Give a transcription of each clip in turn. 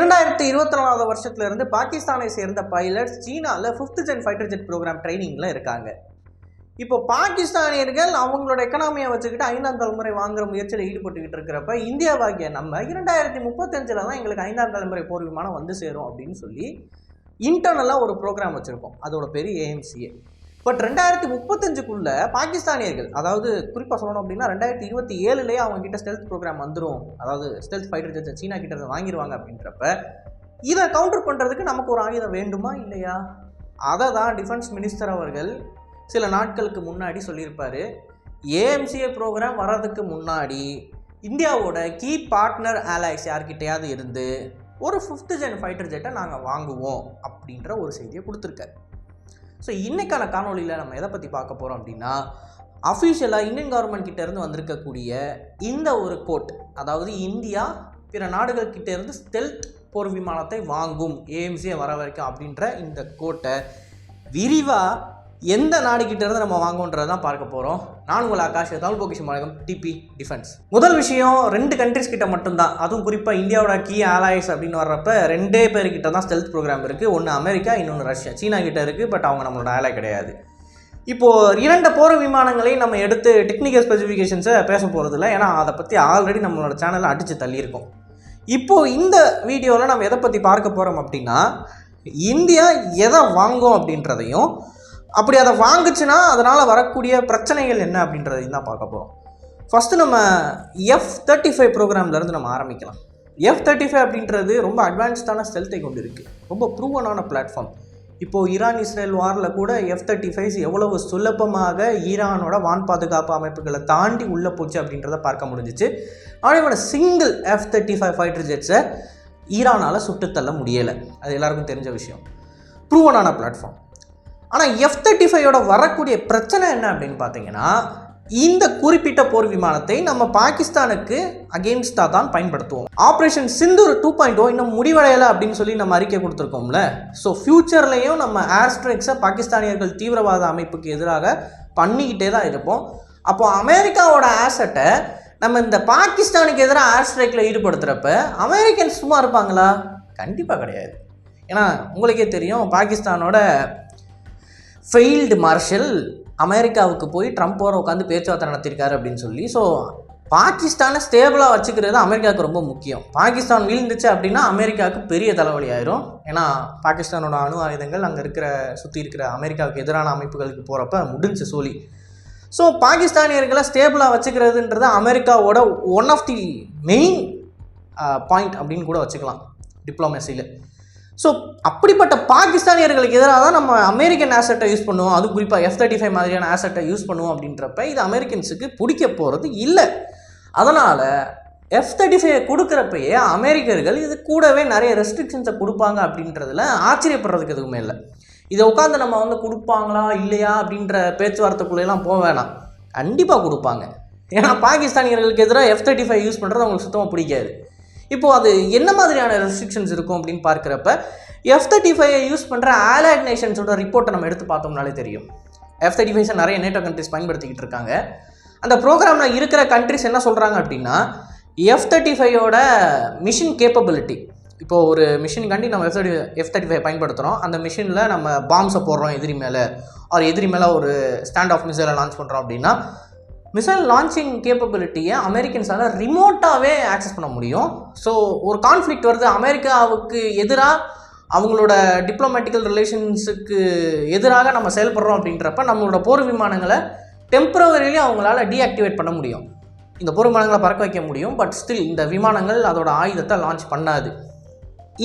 இரண்டாயிரத்தி இருபத்தி நாலாவது வருஷத்துல இருந்து பாகிஸ்தானை சேர்ந்த பைலட்ஸ் சீனாவில் fifth gen fighter jet programme ட்ரைனிங்கில் இருக்காங்க. இப்போ பாகிஸ்தானியர்கள் அவங்களோட எக்கனாமியை வச்சுக்கிட்டு ஐந்தாம் தலைமுறை வாங்குற முயற்சியில் ஈடுபட்டுக்கிட்டு இருக்கிறப்ப இந்தியாவாகிய நம்ம இரண்டாயிரத்தி முப்பத்தஞ்சில் தான் எங்களுக்கு ஐந்தாம் தலைமுறை போர் விமானம் வந்து சேரும் அப்படின்னு சொல்லி இன்டர்னலாக ஒரு ப்ரோக்ராம் வச்சுருக்கோம். அதோட பேர் ஏஎம்சிஏ பட் ரெண்டாயிரத்தி முப்பத்தஞ்சுக்குள்ள பாகிஸ்தானியர்கள் அதாவது குறிப்பாக சொல்லணும் அப்படின்னா ரெண்டாயிரத்தி இருபத்தி ஏழுலேயே அவங்க கிட்ட ஸ்டெல்த் ப்ரோக்ராம் வந்துடும் அதாவது ஸ்டெல்த் ஃபைட்டர் ஜெட்ஸ் சீனா கிட்ட வாங்கிடுவாங்க அப்படின்றப்ப இதை கவுண்டர் பண்ணுறதுக்கு நமக்கு ஒரு ஆயுதம் வேண்டுமா இல்லையா? அதை தான் டிஃபென்ஸ் மினிஸ்டர் அவர்கள் சில நாட்களுக்கு முன்னாடி சொல்லியிருப்பார். ஏஎம்சிஏ ப்ரோக்ராம் வர்றதுக்கு முன்னாடி இந்தியாவோட கீ பார்ட்னர் அலைஸ் யார்கிட்டையாவது இருந்து ஒரு ஃபிஃப்த் ஜென் ஃபைட்டர் ஜெட்டை நாங்கள் வாங்குவோம் அப்படின்ற ஒரு செய்தியை கொடுத்துருக்காரு. ஸோ இன்றைக்கான காணொளியில் நம்ம எதை பற்றி பார்க்க போகிறோம் அப்படின்னா அஃபிஷியலாக இந்தியன் கவர்மெண்ட் கிட்டேருந்து வந்திருக்கக்கூடிய இந்த ஒரு கோட் அதாவது இந்தியா பிற நாடுகள் கிட்ட ஸ்டெல்த் போர் விமானத்தை வாங்கும் ஏஎம்சியை வர வரைக்கும் அப்படின்ற இந்த கோட்டை விரிவாக எந்த நாடுகிட்ட இருந்து நம்ம வாங்குன்றதை தான் பார்க்க போகிறோம் நான் உங்கள் ஆகாஷ் தமிழ் பொக்கிஷம் வழக்கம் டிபி டிஃபென்ஸ் முதல் விஷயம் ரெண்டு கண்ட்ரிஸ் கிட்ட மட்டும்தான். அதுவும் குறிப்பாக இந்தியாவோட கீ ஆலாய்ஸ் அப்படின்னு வர்றப்ப ரெண்டே பேர்கிட்ட தான் ஸ்டெல்த் ப்ரோக்ராம் இருக்குது ஒன்று அமெரிக்கா இன்னொன்று ரஷ்யா. சீனா கிட்ட இருக்குது பட் அவங்க நம்மளோட ஆலை கிடையாது. இப்போது இரண்டு போர் விமானங்களையும் நம்ம எடுத்து டெக்னிக்கல் ஸ்பெசிஃபிகேஷன்ஸை பேச போகிறதில்ல ஏன்னா அதை பற்றி ஆல்ரெடி நம்மளோட சேனலில் அடித்து தள்ளியிருக்கோம். இப்போது இந்த வீடியோவில் நம்ம எதை பற்றி பார்க்க போகிறோம் அப்படின்னா இந்தியா எதை வாங்கும் அப்படின்றதையும் அப்படி அதை வாங்குச்சுன்னா அதனால் வரக்கூடிய பிரச்சனைகள் என்ன அப்படின்றதையும் தான் பார்க்க போகிறோம் ஃபஸ்ட்டு நம்ம எஃப் தேர்ட்டி ஃபைவ் ப்ரோக்ராம்லேருந்து நம்ம ஆரம்பிக்கலாம். எஃப் தேர்ட்டி ஃபைவ் அப்படின்றது ரொம்ப அட்வான்ஸ்டான ஸ்டெல்த்தை கொண்டு இருக்குது ரொம்ப ப்ரூவனான பிளாட்ஃபார்ம் இப்போது ஈரான் இஸ்ரேல் வாரில் கூட எஃப் தேர்ட்டி ஃபைவ்ஸ் எவ்வளவு சுலபமாக ஈரானோட வான் பாதுகாப்பு அமைப்புகளை தாண்டி உள்ளே போச்சு அப்படின்றத பார்க்க முடிஞ்சிச்சு. ஆனால் இவனோட single F thirty five fighter ஜெட்ஸை ஈரானால் சுட்டுத்தள்ள முடியலை. அது எல்லாருக்கும் தெரிஞ்ச விஷயம். ப்ரூவனான பிளாட்ஃபார்ம் ஆனால் எஃப் தேர்ட்டி ஃபைவோட வரக்கூடிய பிரச்சனை என்ன அப்படின்னு பார்த்தீங்கன்னா இந்த குறிப்பிட்ட போர் விமானத்தை நம்ம பாகிஸ்தானுக்கு அகெயின்ஸ்டாக தான் பயன்படுத்துவோம். Operation Sindoor two point O இன்னும் முடிவடையலை அப்படின்னு சொல்லி நம்ம அறிக்கை கொடுத்துருக்கோம்ல. ஸோ ஃப்யூச்சர்லேயும் நம்ம ஏர் ஸ்ட்ரைக்ஸை பாகிஸ்தானியர்கள் தீவிரவாத அமைப்புக்கு எதிராக பண்ணிக்கிட்டே தான் இருப்போம். அப்போது அமெரிக்காவோட ஆசட்டை நம்ம இந்த பாகிஸ்தானுக்கு எதிராக ஏர் ஸ்ட்ரைக்கில் ஈடுபடுத்துகிறப்ப அமெரிக்கன்ஸ் சும்மா இருப்பாங்களா? கண்டிப்பாக கிடையாது. ஏன்னா உங்களுக்கே தெரியும் பாகிஸ்தானோட ஃபெயில்டு மார்ஷல் அமெரிக்காவுக்கு போய் ட்ரம்ப்போட உட்காந்து பேச்சுவார்த்தை நடத்தியிருக்காரு அப்படின்னு சொல்லி. ஸோ பாகிஸ்தானை ஸ்டேபிளாக வச்சுக்கிறது அமெரிக்காவுக்கு ரொம்ப முக்கியம். பாகிஸ்தான் வீழ்ந்துச்சு அப்படின்னா அமெரிக்காவுக்கு பெரிய தலைவலி ஆயிரும். ஏன்னா பாகிஸ்தானோட அணு ஆயுதங்கள் அங்கே இருக்கிற சுற்றி இருக்கிற அமெரிக்காவுக்கு எதிரான அமைப்புகளுக்கு போகிறப்ப முடிஞ்சு சோழி. ஸோ பாகிஸ்தானியர்களை ஸ்டேபிளாக வச்சுக்கிறதுன்றது அமெரிக்காவோட one of the main point அப்படின்னு கூட வச்சுக்கலாம். டிப்ளமேசியில் ஸோ அப்படிப்பட்ட பாகிஸ்தானியர்களுக்கு எதிராக தான் நம்ம அமெரிக்கன் ஆசட்டை யூஸ் பண்ணுவோம். அது குறிப்பாக எஃப் தேர்ட்டி ஃபைவ் மாதிரியான ஆசட்டை யூஸ் பண்ணுவோம் அப்படின்றப்ப இது அமெரிக்கன்ஸுக்கு பிடிக்க போகிறது இல்லை. அதனால் எஃப் தேர்ட்டி ஃபைவ் கொடுக்குறப்பயே அமெரிக்கர்கள் இது கூடவே நிறைய ரெஸ்ட்ரிக்ஷன்ஸை கொடுப்பாங்க அப்படின்றதுல ஆச்சரியப்படுறதுக்கு எதுவுமே இல்லை. இதை உட்காந்து நம்ம வந்து கொடுப்பாங்களா இல்லையா அப்படின்ற பேச்சுவார்த்தைக்குள்ளேலாம் போக வேணாம். கண்டிப்பாக கொடுப்பாங்க. ஏன்னா பாகிஸ்தானியர்களுக்கு எதிராக எஃப் தேர்ட்டி ஃபைவ் யூஸ் பண்ணுறது அவங்களுக்கு சுத்தமாக பிடிக்காது. இப்போது அது என்ன மாதிரியான ரெஸ்ட்ரிக்ஷன்ஸ் இருக்கும் அப்படின்னு பார்க்குறப்ப எஃப் தேர்ட்டி ஃபைவை யூஸ் பண்ணுற ஆலைட் நேஷன்ஸோட ரிப்போர்ட்டை நம்ம எடுத்து பார்த்தோம்னாலே தெரியும். எஃப் தேர்ட்டி ஃபைவ்ஸை நிறைய நேட்டோ கண்ட்ரிஸ் பயன்படுத்திக்கிட்டு இருக்காங்க. அந்த ப்ரோக்ராமில் இருக்கிற கண்ட்ரிஸ் என்ன சொல்கிறாங்க அப்படின்னா எஃப் தேர்ட்டி ஃபைவோட மிஷின் கேப்பபிலிட்டி இப்போது ஒரு மிஷின்காண்டி நம்ம F thirty F thirty five பயன்படுத்துகிறோம் அந்த மிஷினில் நம்ம பாம்ஸை போடுறோம் எதிரி மேலே. ஒரு எதிரி மேலே ஒரு ஸ்டாண்ட் ஆஃப் மிசைலை லான்ச் பண்ணுறோம் அப்படின்னா மிசைல் லான்ச்சிங் கேப்பபிலிட்டியை அமெரிக்கன்ஸால் ரிமோட்டாகவே ஆக்சஸ் பண்ண முடியும். ஸோ ஒரு கான்ஃப்ளிக்ட் வருது. அமெரிக்காவுக்கு எதிராக அவங்களோட டிப்ளமேட்டிக்கல் ரிலேஷன்ஸுக்கு எதிராக நம்ம செயல்படுறோம் அப்படின்றப்ப நம்மளோட போர் விமானங்களை டெம்பரவரிலி அவங்களால டீஆக்டிவேட் பண்ண முடியும். இந்த போர் விமானங்களை பறக்க வைக்க முடியும். பட் ஸ்டில் இந்த விமானங்கள் அதோட ஆயுதத்தை லான்ச் பண்ணாது.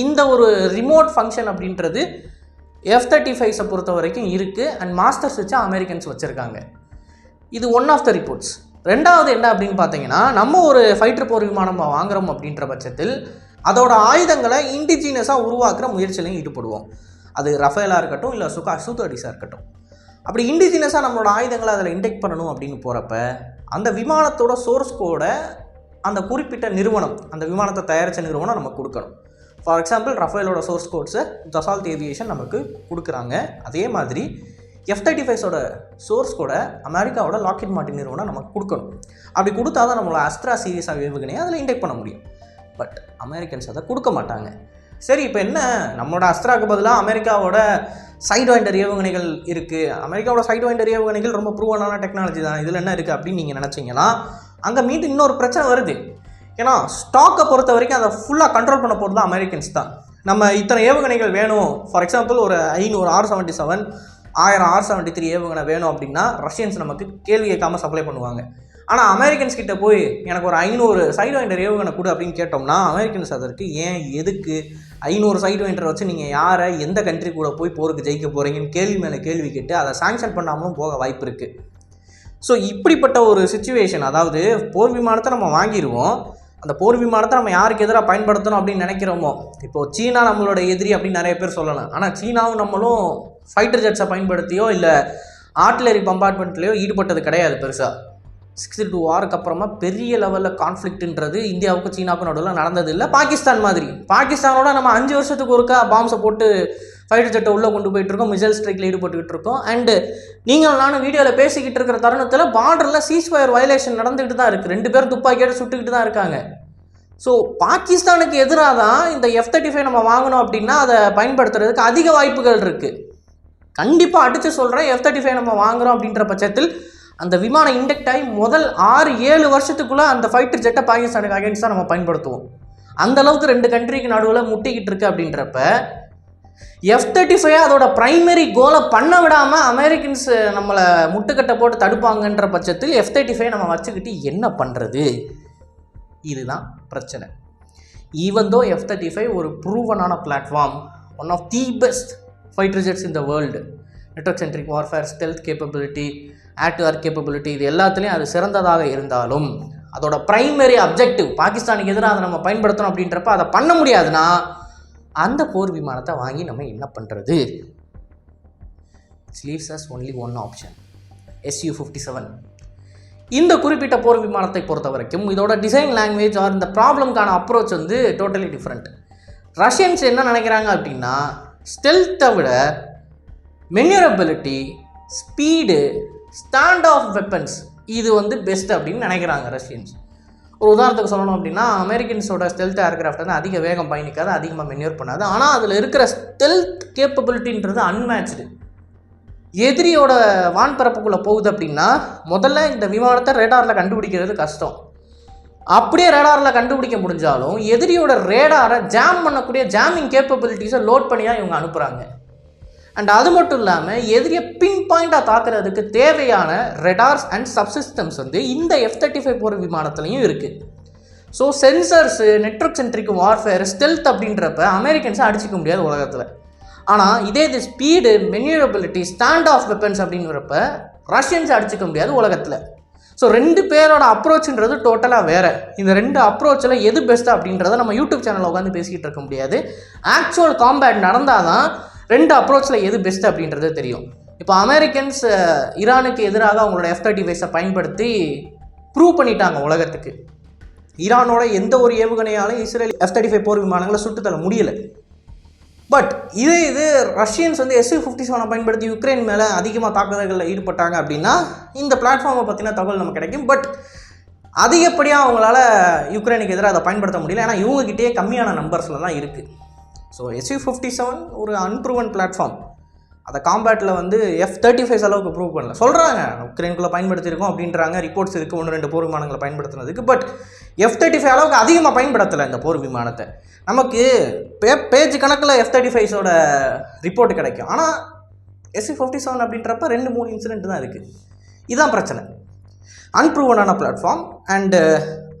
இந்த ஒரு ரிமோட் ஃபங்க்ஷன் அப்படின்றது எஃப் தேர்ட்டி ஃபைவ்ஸை பொறுத்த வரைக்கும் இருக்குது அண்ட் மாஸ்டர்ஸ் வச்சு அமெரிக்கன்ஸ் வச்சுருக்காங்க. இது ஒன் ஆஃப் த ரிப்போர்ட்ஸ் ரெண்டாவது என்ன அப்படின்னு பார்த்தீங்கன்னா நம்ம ஒரு ஃபைட்டர் போர் விமானம் வாங்குறோம் அப்படின்ற பட்சத்தில் அதோட ஆயுதங்களை இண்டிஜினியஸாக உருவாக்குற முயற்சியிலையும் ஈடுபடுவோம். அது ரஃபேலாக இருக்கட்டும் இல்லை சுகா சூத்தடிஸாக இருக்கட்டும். அப்படி இண்டிஜினியஸாக நம்மளோட ஆயுதங்களை அதில் இன்டெக்ட் பண்ணணும் அப்படின்னு போகிறப்ப அந்த விமானத்தோட சோர்ஸ் கோட அந்த குறிப்பிட்ட நிறுவனம் அந்த விமானத்தை தயாரித்த நிறுவனம் நம்ம கொடுக்கணும். ஃபார் எக்ஸாம்பிள் ரஃபேலோட சோர்ஸ் கோட்ஸை ஜசால்ட் ஏவியேஷன் நமக்கு கொடுக்குறாங்க. அதே மாதிரி எஃப் தேர்ட்டி ஃபைவ்ஸோட சோர்ஸ் கூட அமெரிக்காவோட லாக்கெட் மார்ட்டின் நிறுவனம் நமக்கு கொடுக்கணும். அப்படி கொடுத்தா தான் நம்மளோட அஸ்ட்ரா சீரியஸாக ஏவுகணையை அதில் இன்டெக்ட் பண்ண முடியும். பட் அமெரிக்கன்ஸ் அதை கொடுக்க மாட்டாங்க. சரி இப்போ என்ன? நம்மளோட அஸ்திராக்கு பதிலாக அமெரிக்காவோட சைடு வாய்ண்டர் ஏவுகணைகள் இருக்குது அமெரிக்காவோட சைடு வைண்டர் ஏவுகணைகள் ரொம்ப ப்ரூவனான டெக்னாலஜி தான். இதில் என்ன இருக்குது அப்படின்னு நீங்கள் நினச்சிங்கன்னா அங்கே மீண்டும் இன்னொரு பிரச்சனை வருது. ஏன்னா ஸ்டாக்கை பொறுத்த வரைக்கும் அதை ஃபுல்லாக கண்ட்ரோல் பண்ண போகிறது தான் அமெரிக்கன்ஸ் தான். நம்ம இத்தனை ஏவுகணைகள் வேணும். ஃபார் எக்ஸாம்பிள் ஒரு ஐநூறு ஆர் செவன்ட்டி செவன் ஆயிரம் ஆர் செவன்ட்டி த்ரீ ஏவுகணை வேணும் அப்படின்னா ரஷ்யன்ஸ் நமக்கு கேள்வி கேட்காம சப்ளை பண்ணுவாங்க. ஆனால் அமெரிக்கன்ஸ் கிட்ட போய் எனக்கு ஒரு ஐநூறு சைடு வைண்டர் ஏவுகணை கொடு அப்படின்னு கேட்டோம்னா அமெரிக்கன்ஸ் அதற்கு ஏன் எதுக்கு? ஐநூறு சைடு வைண்டரை வச்சு நீங்கள் யாரை எந்த கண்ட்ரி கூட போய் போருக்கு ஜெயிக்க போகிறீங்கன்னு கேள்வி மேலே கேள்வி கேட்டு அதை சாங்ஷன் பண்ணாமலும் போக வாய்ப்பு இருக்குது ஸோ இப்படிப்பட்ட ஒரு சுச்சுவேஷன் அதாவது போர் விமானத்தை நம்ம வாங்கிடுவோம் அந்த போர் விமானத்தை நம்ம யாருக்கு எதிராக பயன்படுத்தணும் அப்படின்னு நினைக்கிறோமோ? இப்போ சீனா நம்மளோட எதிரி அப்படின்னு நிறைய பேர் சொல்லலாம். ஆனால் சீனாவும் நம்மளும் ஃபைட்டர் ஜெட்ஸை பயன்படுத்தியோ இல்லை ஆர்ட்லரி பம்பார்ட்மெண்ட்லேயோ ஈடுபட்டது கிடையாது பெருசாக சிக்ஸ்டி டூ வாருக்கு அப்புறமா பெரிய லெவலில் கான்ஃப்ளிக்ட்ன்றது இந்தியாவுக்கும் சீனாவுக்கும் நடுவில் நடந்தது இல்லை பாகிஸ்தான் மாதிரி. பாகிஸ்தானோட நம்ம அஞ்சு வருஷத்துக்கு ஒருக்கா பாம்ஸை போட்டு ஃபைட்டர் ஜெட்டை உள்ளே கொண்டு போயிட்டு இருக்கோம். மிசைல் ஸ்ட்ரைக்கில் ஈடுபட்டுக்கிட்டு இருக்கோம். அண்டு நீங்கள் நானும் வீடியோவில் பேசிக்கிட்டு இருக்கிற தருணத்தில் பார்டரில் சீஸ்ஃபயர் வயலேஷன் நடந்துக்கிட்டு தான் இருக்குது ரெண்டு பேரும் துப்பாக்கியோட சுட்டுக்கிட்டு தான் இருக்காங்க. ஸோ பாகிஸ்தானுக்கு எதிராக தான் இந்த எஃப் தேர்ட்டி ஃபைவ் நம்ம வாங்கினோம் அப்படின்னா அதை பயன்படுத்துறதுக்கு அதிக வாய்ப்புகள் இருக்குது கண்டிப்பாக அடித்து சொல்கிறேன் எஃப் தேர்ட்டி ஃபைவ் நம்ம வாங்குறோம் அப்படின்ற பட்சத்தில் அந்த விமானம் இண்டெக்ட் ஆகி முதல் ஆறு ஏழு வருஷத்துக்குள்ளே அந்த ஃபைட்டர் ஜெட்டை பாகிஸ்தானுக்கு அகேன்ஸ்டாக நம்ம பயன்படுத்துவோம். அந்த அளவுக்கு ரெண்டு கண்ட்ரிக்கு நடுவில் முட்டிக்கிட்டு இருக்கு அப்படின்றப்ப எஃப் தேர்ட்டி ஃபைவ் அதோட ப்ரைமரி கோலை பண்ண விடாமல் அமெரிக்கன்ஸ் நம்மளை முட்டுக்கட்டை போட்டு தடுப்பாங்கன்ற பட்சத்தில் எஃப் தேர்ட்டி ஃபைவ் நம்ம வச்சுக்கிட்டு என்ன பண்ணுறது இதுதான் பிரச்சனை. Even though F thirty five ஒரு ப்ரூவனான platform one of the best fighter jets in the world network centric warfare stealth capability at air capability இது எல்லாத்துலேயும் அது சிறந்ததாக இருந்தாலும் அதோட ப்ரைமரி அப்ஜெக்டிவ் பாகிஸ்தானுக்கு எதிராக அதை நம்ம பயன்படுத்தணும் அப்படின்றப்ப அதை பண்ண முடியாதுன்னா அந்த போர் விமானத்தை வாங்கி நம்ம என்ன பண்ணுறது leaves us only one option SU fifty seven இந்த குறிப்பிட்ட போர் விமானத்தை பொறுத்த வரைக்கும் இதோட டிசைன் லாங்குவேஜ் ஆர் இந்த ப்ராப்ளம்க்கான அப்ரோச் வந்து டோட்டலி டிஃப்ரெண்ட் ரஷ்யன்ஸ் என்ன நினைக்கிறாங்க அப்படின்னா ஸ்டெல்த்தை விட manoeuvrability speed stand off weapons இது வந்து பெஸ்ட் அப்படின்னு நினைக்கிறாங்க ரஷ்யன்ஸ். ஒரு உதாரணத்துக்கு சொல்லணும் அப்படின்னா அமெரிக்கன்ஸோட ஸ்டெல்த் ஏர்கிராஃப்ட் வந்து அதிக வேகம் பயணிக்காது அதிகமாக மென்யூர் பண்ணாது. ஆனால் அதில் இருக்கிற ஸ்டெல்த் கேப்பபிலிட்டின்றது அன்மேட்ச்டு எதிரியோட வான்பரப்புக்குள்ளே போகுது அப்படின்னா முதல்ல இந்த விமானத்தை ரேடாரில் கண்டுபிடிக்கிறது கஷ்டம். அப்படியே ரேடாரில் கண்டுபிடிக்க முடிஞ்சாலும் எதிரியோட ரேடாரை ஜாம் பண்ணக்கூடிய ஜாமிங் கேப்பபிலிட்டிஸை லோட் பண்ணி தான் இவங்க அனுப்புகிறாங்க அண்ட் அது மட்டும் இல்லாமல் எதிரியை பின் பாயிண்டாக தாக்குறதுக்கு தேவையான ரெடார்ஸ் அண்ட் சப்சிஸ்டம்ஸ் வந்து இந்த எஃப் தேர்ட்டி ஃபைவ் போகிற விமானத்துலையும் இருக்குது so sensors network centric warfare stealth அப்படின்றப்ப அமெரிக்கன்ஸை அடிச்சிக்க முடியாது உலகத்தில். ஆனால் இதே இது speed manoeuvrability stand off weapons அப்படிங்கிறப்ப ரஷ்யன்ஸ் அடிச்சிக்க முடியாது உலகத்தில். ஸோ ரெண்டு பேரோட அப்ரோச்ன்றது டோட்டலாக வேறு. இந்த ரெண்டு அப்ரோச்சில் எது பெஸ்ட் அப்படின்றத நம்ம யூடியூப் சேனலில் உட்காந்து பேசிக்கிட்டு இருக்க முடியாது. ஆக்சுவல் காம்பேட் நடந்தால் தான் ரெண்டு அப்ரோச்சில் எது பெஸ்ட் அப்படின்றது தெரியும். இப்போ அமெரிக்கன்ஸ் ஈரானுக்கு எதிராக அவங்களோட எஃப் தேர்ட்டி ஃபைவ்ஸை பயன்படுத்தி ப்ரூவ் பண்ணிட்டாங்க உலகத்துக்கு. ஈரானோட எந்த ஒரு ஏவுகணையாலும் இஸ்ரேல் எஃப் தேர்ட்டி ஃபைவ் போர் விமானங்களை சுட்டுத்தர முடியல. பட் இதே இது ரஷ்யன்ஸ் வந்து எஸ்யூ ஃபிஃப்டி செவனை பயன்படுத்தி யுக்ரைன் மேலே அதிகமாக தாக்குதல்களில் ஈடுபட்டாங்க அப்படின்னா இந்த பிளாட்ஃபார்மை பற்றின தகவல் நமக்கு கிடைக்கும். பட் அதிகப்படியாக அவங்களால யுக்ரைனுக்கு எதிராக அதை பயன்படுத்த முடியல. ஏன்னா இவங்ககிட்டயே கம்மியான நம்பர்ஸில் தான் இருக்குது ஸோ எஸ்யூ ஃபிஃப்டி செவன் ஒரு அன்ப்ரூவன் பிளாட்ஃபார்ம் அதை காம்பேட்டில் வந்து எஃப் தேர்ட்டி ஃபைவ் அளவுக்கு ப்ரூவ் பண்ணல. சொல்கிறாங்க உக்ரைனுக்குள்ளே பயன்படுத்தியிருக்கோம் அப்படின்றாங்க. ரிப்போர்ட்ஸ் இருக்குது ஒன்று ரெண்டு போர் விமானங்களை பயன்படுத்துனதுக்கு. பட் எஃப் தேர்ட்டி ஃபைவ் அளவுக்கு அதிகமாக பயன்படுத்தலை இந்த போர் விமானத்தை. நமக்கு பே பேஜ் கணக்கில் எஃப் தேர்ட்டி ஃபைவ்ஸோட ரிப்போர்ட் கிடைக்கும். ஆனால் எஸ்சி ஃபிஃப்டி செவன் அப்படின்றப்ப ரெண்டு மூணு இன்சிடென்ட் தான் இருக்குது இதுதான் பிரச்சனை. அன்ப்ரூவனான பிளாட்ஃபார்ம் அண்டு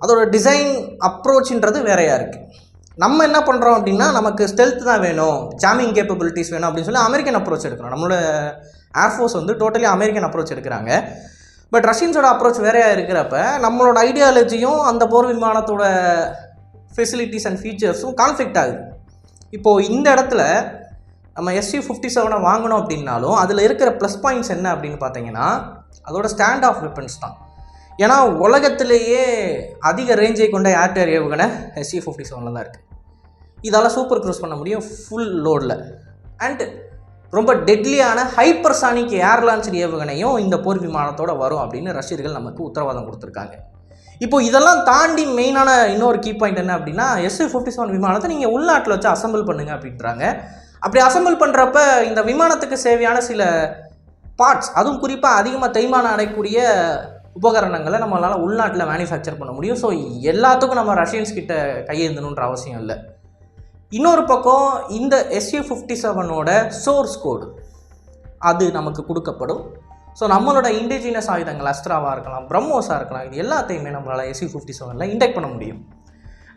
அதோட டிசைன் அப்ரோச்சுன்றது வேறையாக இருக்குது நம்ம என்ன பண்ணுறோம் அப்படின்னா நமக்கு ஸ்டெல்த் தான் வேணும் ஜாமிங் கேப்பபிலிட்டிஸ் வேணும் அப்படின்னு சொல்லி அமெரிக்கன் அப்ரோச் எடுக்கணும். நம்மளோட ஏர்ஃபோர்ஸ் வந்து டோட்டலி அமெரிக்கன் அப்ரோச் எடுக்கிறாங்க. பட் ரஷ்யன்ஸோட அப்ரோச் வேறையாக இருக்கிறப்ப நம்மளோட ஐடியாலஜியும் அந்த போர் விமானத்தோட ஃபெசிலிட்டிஸ் அண்ட் ஃபீச்சர்ஸும் கான்ஃப்ளிக்ட் ஆகுது. இப்போது இந்த இடத்துல நம்ம எஸ்யூ ஃபிஃப்டி செவனை வாங்கணும் அப்படின்னாலும் அதில் இருக்கிற ப்ளஸ் பாயிண்ட்ஸ் என்ன அப்படின்னு பார்த்தீங்கன்னா அதோட ஸ்டாண்ட் ஆஃப் வெப்பன்ஸ் தான். ஏன்னா உலகத்திலேயே அதிக ரேஞ்சை கொண்ட ஏர்டேர் ஏவுகணை எஸ்சி ஃபிஃப்டி செவனில் தான் இருக்குது இதால் சூப்பர் க்ரூஸ் பண்ண முடியும் ஃபுல் லோடில் அண்ட் ரொம்ப டெட்லியான ஹைப்பர்சானிக் ஏர் ஏவுகணையும் இந்த போர் விமானத்தோட வரும் அப்படின்னு ரஷ்யர்கள் நமக்கு உத்தரவாதம் கொடுத்துருக்காங்க. இப்போ இதெல்லாம் தாண்டி மெயினான இன்னொரு கீ பாயிண்ட் என்ன அப்படின்னா எஸ்யூ ஃபிஃப்டி செவன் விமானத்தை நீங்கள் உள்நாட்டில் வச்சு அசம்பிள் பண்ணுங்க அப்படின்றாங்க. அப்படி அசம்பிள் பண்ணுறப்ப இந்த விமானத்துக்கு தேவையான சில பார்ட்ஸ் அதுவும் குறிப்பாக அதிகமாக தேய்மானம் அடையக்கூடிய உபகரணங்களை நம்மளால் உள்நாட்டில் மேனுஃபேக்சர் பண்ண முடியும். ஸோ எல்லாத்துக்கும் நம்ம ரஷ்யன்ஸ் கிட்ட கையேந்தணுன்ற அவசியம் இல்லை. இன்னொரு பக்கம் இந்த எஸ்யூ ஃபிஃப்டி செவனோட சோர்ஸ் கோடு அது நமக்கு கொடுக்கப்படும். ஸோ நம்மளோட இண்டிஜினஸ் ஆயுதங்கள் அஸ்த்ராவாக இருக்கலாம் பிரம்மோஸாக இருக்கலாம் இது எல்லாத்தையுமே நம்மளால் எஸ்யூ ஃபிஃப்டி செவனில் இன்டெக்ட் பண்ண முடியும்.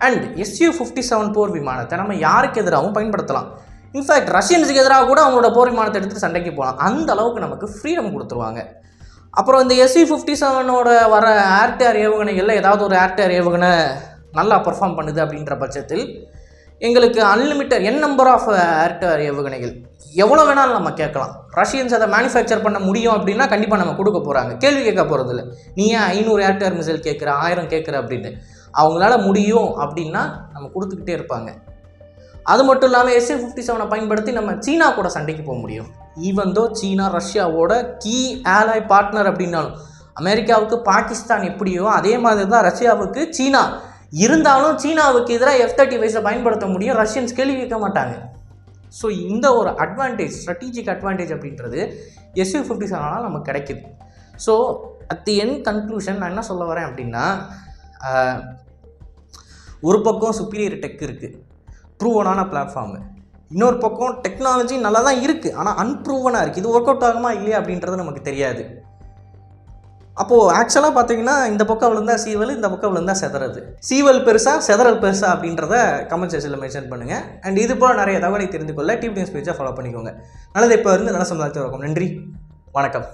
அண்ட் எஸ்யூ ஃபிஃப்டி செவன் போர் விமானத்தை நம்ம யாருக்கு எதிராகவும் பயன்படுத்தலாம். இன்ஃபேக்ட் ரஷ்யன்ஸுக்கு எதிராக கூட அவங்களோட போர் விமானத்தை எடுத்து சண்டைக்கு போகலாம். அந்த அளவுக்கு நமக்கு ஃப்ரீடம் கொடுத்துருவாங்க. அப்புறம் இந்த எஸ்சி ஃபிஃப்டி செவனோட வர ஏர்டேர் ஏவுகணைகளில் ஏதாவது ஒரு ஏர்டேர் ஏவுகணை நல்லா பெர்ஃபார்ம் பண்ணுது அப்படின்ற பட்சத்தில் எங்களுக்கு unlimited N number of air to air ஏவுகணைகள். எவ்வளோ வேணாலும் நம்ம கேட்கலாம். ரஷ்யன்ஸ் அதை மேனுஃபேக்சர் பண்ண முடியும் அப்படின்னா கண்டிப்பாக நம்ம கொடுக்க போகிறாங்க கேள்வி கேட்க போகிறதில்ல நீ ஏன் ஐநூறு ஏர்டேர் மிசைல் கேட்குற ஆயிரம் கேட்குற அப்படின்னு அவங்களால முடியும் அப்படின்னா நம்ம கொடுத்துக்கிட்டே இருப்பாங்க. அது மட்டும் இல்லாமல் எஸ்ஏ ஃபிஃப்டி செவனை பயன்படுத்தி நம்ம சீனா கூட சண்டைக்கு போக முடியும். ஈவன் தோ சீனா ரஷ்யாவோட கீ ஆலாய் பார்ட்னர் அப்படின்னாலும் அமெரிக்காவுக்கு பாகிஸ்தான் எப்படியோ அதே மாதிரி தான் ரஷ்யாவுக்கு சீனா. இருந்தாலும் சீனாவுக்கு எதிராக எஃப் தேர்ட்டி வைஸை பயன்படுத்த முடியும். ரஷ்யன்ஸ் கேள்வி கேட்க மாட்டாங்க. ஸோ இந்த ஒரு அட்வான்டேஜ் ஸ்ட்ராட்டஜிக் அட்வான்டேஜ் அப்படின்றது எஸ்யூ ஃபிஃப்டி செவனால் நமக்கு கிடைக்குது. So at the end conclusion நான் என்ன சொல்ல வரேன் அப்படின்னா ஒரு பக்கம் சுப்பீரியர் டெக் இருக்குது ப்ரூவனான பிளாட்ஃபார்மு இன்னொரு பக்கம் டெக்னாலஜி நல்லா தான் இருக்குது ஆனால் அன்ப்ரூவனாக இருக்குது இது ஒர்க் அவுட் ஆகுமா இல்லையா அப்படின்றது நமக்கு தெரியாது. அப்போது ஆக்சுவலாக பார்த்தீங்கன்னா இந்த பக்கம் விழுந்தா சீவல் இந்த பக்கம் விழுந்தா செதறது. சீவல் பெருசாக செதறல் பெருசா அப்படின்றத கமெண்ட் செக்ஷனில் மென்ஷன் பண்ணுங்கள் அண்ட் இது போல் நிறைய தகவலை தெரிந்து கொள்ள டிவி நியூஸ் பேஜை ஃபாலோ பண்ணிக்கோங்க. நல்லது இப்போ இருந்து நல்ல சமுதாயத்தில் இருக்கும் நன்றி. வணக்கம்.